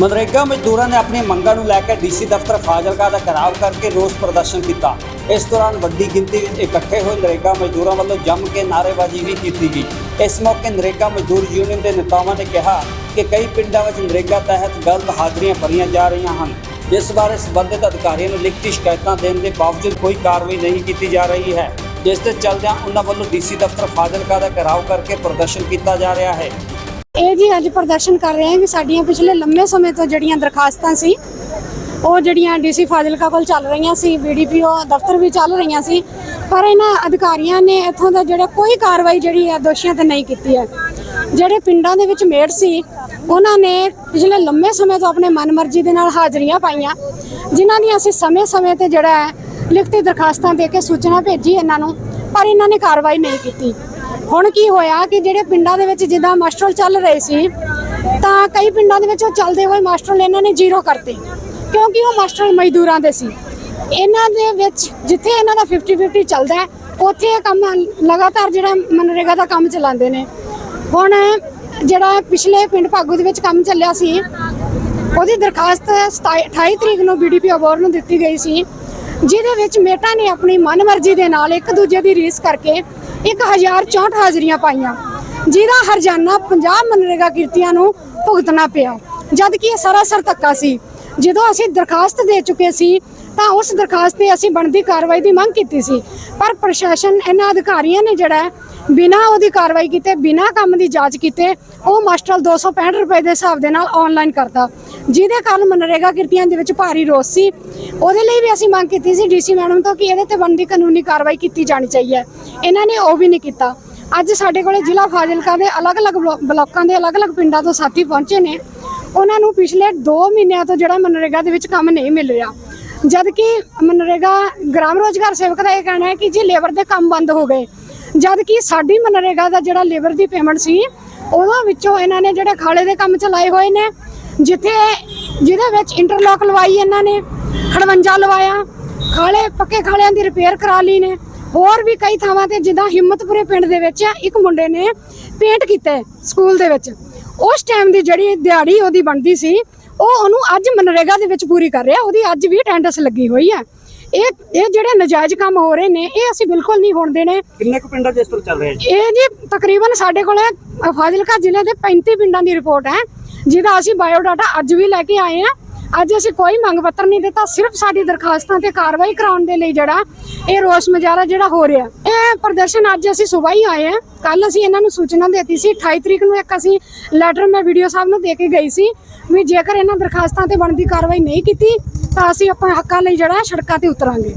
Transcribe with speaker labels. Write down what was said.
Speaker 1: ਮਨਰੇਗਾ ਮਜ਼ਦੂਰਾਂ ਨੇ ਆਪਣੀ ਮੰਗਾਂ ਨੂੰ ਲੈ ਕੇ ਡੀਸੀ ਦਫ਼ਤਰ ਫਾਜ਼ਿਲਕਾ ਦਾ ਘਿਰਾਵ ਕਰਕੇ ਰੋਸ ਪ੍ਰਦਰਸ਼ਨ ਕੀਤਾ। ਇਸ ਦੌਰਾਨ ਵੱਡੀ ਗਿਣਤੀ ਵਿੱਚ ਇਕੱਠੇ ਹੋਏ ਨਰੇਗਾ ਮਜ਼ਦੂਰਾਂ ਵੱਲੋਂ ਜੰਮ ਕੇ ਨਾਅਰੇਬਾਜ਼ੀ ਵੀ ਕੀਤੀ ਗਈ। ਇਸ ਮੌਕੇ ਨਰੇਗਾ ਮਜ਼ਦੂਰ ਯੂਨੀਅਨ ਦੇ ਨੇਤਾਵਾਂ ਨੇ ਕਿਹਾ ਕਿ ਕਈ ਪਿੰਡਾਂ ਵਿੱਚ ਨਰੇਗਾ ਤਹਿਤ ਗਲਤ ਹਾਜ਼ਰੀਆਂ ਭਰੀਆਂ ਜਾ ਰਹੀਆਂ ਹਨ। ਜਿਸ ਬਾਰੇ ਸੰਬੰਧਿਤ ਅਧਿਕਾਰੀਆਂ ਨੂੰ ਲਿਖਤੀ ਸ਼ਿਕਾਇਤਾਂ ਦੇਣ ਦੇ ਬਾਵਜੂਦ ਕੋਈ ਕਾਰਵਾਈ ਨਹੀਂ ਕੀਤੀ ਜਾ ਰਹੀ ਹੈ। ਜਿਸ ਦੇ ਚੱਲਦਿਆਂ ਉਹਨਾਂ ਵੱਲੋਂ ਡੀਸੀ ਦਫ਼ਤਰ ਫਾਜ਼ਿਲਕਾ ਦਾ ਘਿਰਾਵ ਕਰਕੇ ਪ੍ਰਦਰਸ਼ਨ ਕੀਤਾ ਜਾ ਰਿਹਾ ਹੈ।
Speaker 2: ਇਹ ਜੀ ਅੱਜ ਪ੍ਰਦਰਸ਼ਨ ਕਰ ਰਹੇ ਹਾਂ ਕਿ ਸਾਡੀਆਂ ਪਿਛਲੇ ਲੰਮੇ ਸਮੇਂ ਤੋਂ ਜਿਹੜੀਆਂ ਦਰਖਾਸਤਾਂ ਸੀ, ਉਹ ਜਿਹੜੀਆਂ ਡੀਸੀ ਫਾਜ਼ਿਲਕਾ ਕੋਲ ਚੱਲ ਰਹੀਆਂ ਸੀ ਬੀਡੀਪੀਓ ਦਫ਼ਤਰ ਵੀ ਚੱਲ ਰਹੀਆਂ ਸੀ, ਪਰ ਇਹਨਾਂ ਅਧਿਕਾਰੀਆਂ ਨੇ ਇੱਥੋਂ ਦਾ ਜਿਹੜਾ ਕੋਈ ਕਾਰਵਾਈ ਜਿਹੜੀ ਹੈ ਦੋਸ਼ੀਆਂ ਤੇ ਨਹੀਂ ਕੀਤੀ ਹੈ। ਜਿਹੜੇ ਪਿੰਡਾਂ ਦੇ ਵਿੱਚ ਮੇੜ ਸੀ, ਉਹਨਾਂ ਨੇ ਪਿਛਲੇ ਲੰਮੇ ਸਮੇਂ ਤੋਂ ਆਪਣੇ ਮਨਮਰਜ਼ੀ ਦੇ ਨਾਲ ਹਾਜ਼ਰੀਆਂ ਪਾਈਆਂ, ਜਿਨ੍ਹਾਂ ਦੀਆਂ ਅਸੀਂ ਸਮੇਂ-ਸਮੇਂ ਤੇ ਜਿਹੜਾ ਹੈ ਲਿਖਤੀ ਦਰਖਾਸਤਾਂ ਦੇ ਕੇ ਸੂਚਨਾ ਭੇਜੀ ਇਹਨਾਂ ਨੂੰ, ਪਰ ਇਹਨਾਂ ਨੇ ਕਾਰਵਾਈ ਨਹੀਂ ਕੀਤੀ। ਹੁਣ ਕੀ ਹੋਇਆ ਕਿ ਜਿਹੜੇ ਪਿੰਡਾਂ ਦੇ ਵਿੱਚ ਜਿੱਦਾਂ ਮਾਸਟਰ ਚੱਲ ਰਹੇ ਸੀ, ਤਾਂ ਕਈ ਪਿੰਡਾਂ ਦੇ ਵਿੱਚ ਉਹ ਚੱਲਦੇ ਹੋਏ ਮਾਸਟਰ ਇਹਨਾਂ ਨੇ ਜ਼ੀਰੋ ਕਰਤੇ, ਕਿਉਂਕਿ ਉਹ ਮਾਸਟਰ ਮਜ਼ਦੂਰਾਂ ਦੇ ਸੀ। ਇਹਨਾਂ ਦੇ ਵਿੱਚ ਜਿੱਥੇ ਇਹਨਾਂ ਦਾ 50 50 ਚੱਲਦਾ ਉੱਥੇ ਇਹ ਕੰਮ ਲਗਾਤਾਰ ਜਿਹੜਾ ਮਨਰੇਗਾ ਦਾ ਕੰਮ ਚਲਾਉਂਦੇ ਨੇ। ਹੁਣ ਜਿਹੜਾ ਪਿਛਲੇ ਪਿੰਡ ਭਾਗੂ ਦੇ ਵਿੱਚ ਕੰਮ ਚੱਲਿਆ ਸੀ, ਉਹਦੀ ਦਰਖਾਸਤ 27 28 ਤਰੀਕ ਨੂੰ ਬੀਡੀਪੀ ਅਵਾਰਡ ਨੂੰ ਦਿੱਤੀ ਗਈ ਸੀ, ਜਿਹਦੇ ਵਿੱਚ ਮੇਟਾ ਨੇ ਆਪਣੀ ਮਨਮਰਜ਼ੀ ਦੇ ਨਾਲ ਇੱਕ ਦੂਜੇ ਦੀ ਰੀਸ ਕਰਕੇ 1064 ਹਾਜ਼ਰੀਆਂ ਪਾਈਆਂ, ਜਿਹਦਾ ਹਰਜਾਨਾ 50 ਮਨਰੇਗਾ ਕਿਰਤੀਆਂ ਨੂੰ ਭੁਗਤਣਾ ਪਿਆ। ਜਦ ਕਿ ਇਹ ਸਰਾਸਰ ਧੱਕਾ ਸੀ ਜਦੋਂ ਅਸੀਂ ਦਰਖਾਸਤ ਦੇ ਚੁੱਕੇ ਸੀ ਤਾਂ ਉਸ ਦਰਖਾਸਤ ਤੇ ਅਸੀਂ ਬਣਦੀ ਕਾਰਵਾਈ ਦੀ ਮੰਗ ਕੀਤੀ ਸੀ। ਪਰ ਪ੍ਰਸ਼ਾਸਨ ਇਹਨਾਂ ਅਧਿਕਾਰੀਆਂ ਨੇ ਜਿਹੜਾ ਹੈ, ਬਿਨਾਂ ਉਹਦੀ ਕਾਰਵਾਈ ਕੀਤੇ ਬਿਨਾਂ ਕੰਮ ਦੀ ਜਾਂਚ ਕੀਤੇ ਉਹ ਮਾਸਟਰ 265 ਰੁਪਏ ਦੇ ਹਿਸਾਬ ਦੇ ਨਾਲ ਆਨਲਾਈਨ ਕਰਤਾ। ਜਿਹਦੇ ਕਾਰਨ ਮਨਰੇਗਾ ਕਿਰਤੀਆਂ ਦੇ ਵਿੱਚ ਭਾਰੀ ਰੋਸ ਸੀ। ਉਹਦੇ ਲਈ ਵੀ ਅਸੀਂ ਮੰਗ ਕੀਤੀ ਸੀ ਡੀਸੀ ਮੈਡਮ ਤੋਂ ਕਿ ਇਹਦੇ ਤੇ ਬਣਦੀ ਕਾਨੂੰਨੀ ਕਾਰਵਾਈ ਕੀਤੀ ਜਾਣੀ ਚਾਹੀਏ। ਹੈ। ਇਹਨਾਂ ਨੇ ਉਹ ਵੀ ਨਹੀਂ ਕੀਤਾ। ਅੱਜ ਸਾਡੇ ਕੋਲੇ ਜ਼ਿਲ੍ਹਾ ਫਾਜ਼ਿਲਕਾ ਦੇ ਅਲੱਗ-ਅਲੱਗ ਬਲੋ- ਬਲਾਕਾਂ ਦੇ ਅਲੱਗ-ਅਲੱਗ ਪਿੰਡਾਂ ਤੋਂ ਸਾਥੀ ਪਹੁੰਚੇ ਨੇ। ਉਹਨਾਂ ਨੂੰ ਪਿਛਲੇ 2 ਮਹੀਨਿਆਂ ਤੋਂ ਜਿਹੜਾ ਮਨਰੇਗਾ ਦੇ ਵਿੱਚ ਕੰਮ ਨਹੀਂ ਮਿਲ ਰਿਹਾ। ਜਦ ਕਿ ਮਨਰੇਗਾ ਗ੍ਰਾਮ ਰੋਜ਼ਗਾਰ ਸੇਵਕ ਦਾ ਇਹ ਕਹਿਣਾ ਹੈ ਕਿ ਜੀ ਲੇਬਰ ਦੇ ਕੰਮ ਬੰਦ ਹੋ ਗਏ। ਜਦ ਕਿ ਸਾਡੀ ਮਨਰੇਗਾ ਦਾ ਜਿਹੜਾ ਲੇਬਰ ਦੀ ਪੇਮੈਂਟ ਸੀ, ਉਹਦਾ ਵਿੱਚੋਂ ਇਹਨਾਂ ਨੇ ਜਿਹੜੇ ਖਾਲੇ ਦੇ ਕੰਮ ਚਲਾਏ ਹੋਏ ਨੇ, ਜਿੱਥੇ ਜਿਹਦੇ ਵਿੱਚ ਇੰਟਰਲੌਕ ਲਵਾਈ ਇਹਨਾਂ ਨੇ, ਖੜਵੰਜਾ ਲਵਾਇਆ, ਖਾਲੇ ਪੱਕੇ ਖਾਲਿਆਂ ਦੀ ਰਿਪੇਅਰ ਕਰਾ ਲਈ ਨੇ। ਹੋਰ ਵੀ ਕਈ ਥਾਵਾਂ ਤੇ ਜਿੱਦਾਂ ਹਿੰਮਤਪੁਰੇ ਪਿੰਡ ਦੇ ਵਿੱਚ ਇੱਕ ਮੁੰਡੇ ਨੇ ਪੇਂਟ ਕੀਤਾ ਸਕੂਲ ਦੇ ਵਿੱਚ। ਉਸ ਟਾਈਮ ਦੀ ਜਿਹੜੀ ਦਿਹਾੜੀ ਉਹਦੀ ਬਣਦੀ ਸੀ ਉਹ ਉਹਨੂੰ ਅੱਜ ਮਨਰੇਗਾ ਦੇ ਵਿੱਚ ਪੂਰੀ ਕਰ ਰਿਹਾ ਉਹਦੀ ਅੱਜ ਵੀ ਅਟੈਂਡੈਂਸ ਲੱਗੀ ਹੋਈ ਹੈ। ਇਹ ਇਹ ਜਿਹੜੇ ਨਜਾਇਜ਼ ਕੰਮ ਹੋ ਰਹੇ ਨੇ ਇਹ ਅਸੀਂ ਬਿਲਕੁਲ ਨਹੀਂ ਹੋਣ ਦੇਣੇ।
Speaker 1: ਕਿੰਨੇ ਕੁ ਪਿੰਡਾਂ 'ਚ ਇਸ ਤਰ੍ਹਾਂ ਚੱਲ ਰਿਹਾ ਜੀ?
Speaker 2: ਇਹ ਜੀ ਤਕਰੀਬਨ ਸਾਡੇ ਕੋਲੇ ਫਾਜ਼ਿਲਕਾ ਜ਼ਿਲ੍ਹੇ ਦੇ 35 ਪਿੰਡਾਂ ਦੀ ਰਿਪੋਰਟ ਹੈ ਜਿਹਦਾ ਅਸੀਂ ਬਾਇਓਡਾਟਾ ਅੱਜ ਵੀ ਲੈ ਕੇ ਆਏ ਹਾਂ। ਅੱਜ ਅਸੀਂ ਕੋਈ ਮੰਗ ਪੱਤਰ ਨਹੀਂ ਦਿੱਤਾ, ਸਿਰਫ ਸਾਡੀ ਦਰਖਾਸਤਾਂ ਤੇ ਕਾਰਵਾਈ ਕਰਾਉਣ ਦੇ ਲਈ ਜਿਹੜਾ ਇਹ ਰੋਸ ਮੁਜ਼ਾਹਰਾ ਜਿਹੜਾ ਹੋ ਰਿਹਾ। ਇਹ ਪ੍ਰਦਰਸ਼ਨ ਅੱਜ ਅਸੀਂ ਸਵੇਰ ਹੀ ਆਏ ਹਾਂ। ਕੱਲ ਅਸੀਂ ਇਹਨਾਂ ਨੂੰ ਸੂਚਨਾ ਦਿੱਤੀ ਸੀ। 28 ਤਰੀਕ ਨੂੰ ਇੱਕ ਅਸੀਂ ਲੈਟਰ ਮੈਂ ਵੀਡੀਓ ਸਾਹਿਬ ਨੂੰ ਦੇ ਕੇ ਗਈ ਸੀ ਵੀ ਜੇਕਰ ਇਹਨਾਂ ਦਰਖਾਸਤਾਂ ਤੇ ਬਣਦੀ ਕਾਰਵਾਈ ਨਹੀਂ ਕੀਤੀ, ਤਾਂ ਅਸੀਂ ਆਪਣੇ ਹੱਕਾਂ ਲਈ ਜਿਹੜਾ ਸੜਕਾਂ ਤੇ ਉਤਰਾਂਗੇ।